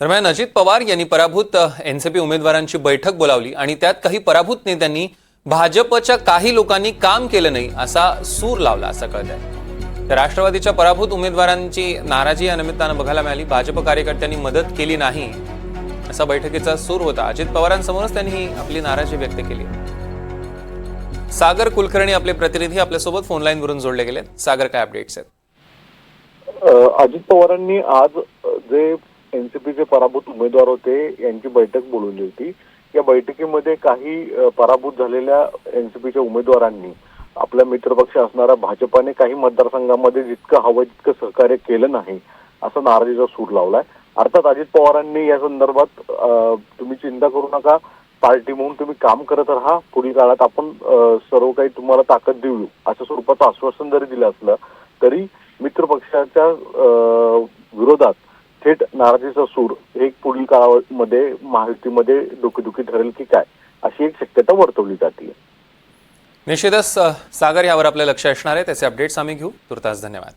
दरम्यान अजित पवार यांनी पराभूत एनसीपी उमेदवारांची बैठक बोलावली आणि त्यात काही पराभूत नेत्यांनी भाजपच्या काही लोकांनी काम केलं नाही असा सूर लावला असं कळत आहे तर राष्ट्रवादीच्या पराभूत उमेदवारांची नाराजी या निमित्तानं बघायला मिळाली. भाजप कार्यकर्त्यांनी मदत केली नाही असा बैठकीचा सूर होता. अजित पवारांसमोरच त्यांनी ही आपली नाराजी व्यक्त केली. सागर कुलकर्णी आपले प्रतिनिधी आपल्यासोबत फोन लाईनवरून जोडले गेले सागर काय अपडेट्स आहेत? अजित पवारांनी आज जे एनसीपीचे पराभूत उमेदवार होते यांची बैठक बोलवली होती. या बैठकीमध्ये काही पराभूत झालेल्या एनसीपीच्या उमेदवारांनी आपला मित्रपक्ष असणाऱ्या भाजपाने काही मतदारसंघामध्ये जितकं हवं तितकं सहकार्य केलं नाही असा नाराजीचा सूर लावलाय. अर्थात अजित पवारांनी या संदर्भात तुम्ही चिंता करू नका. पार्टी म्हणून तुम्ही काम करत राहा. पुढील काळात आपण सर्व काही तुम्हाला ताकद देऊ अशा स्वरूपाचं आश्वासन जरी दिलं असलं तरी मित्रपक्षाच्या विरोधात थेट नाराजीचा सूर एक पुढील काळामध्ये महायुतीमध्ये डोकेदुखी ठरेल की काय अशी एक शक्यता वर्तवली जाते निश्चितच सागर यावर आपलं लक्ष असणार आहे. त्याचे अपडेट्स आम्ही घेऊ. तुर्तास धन्यवाद.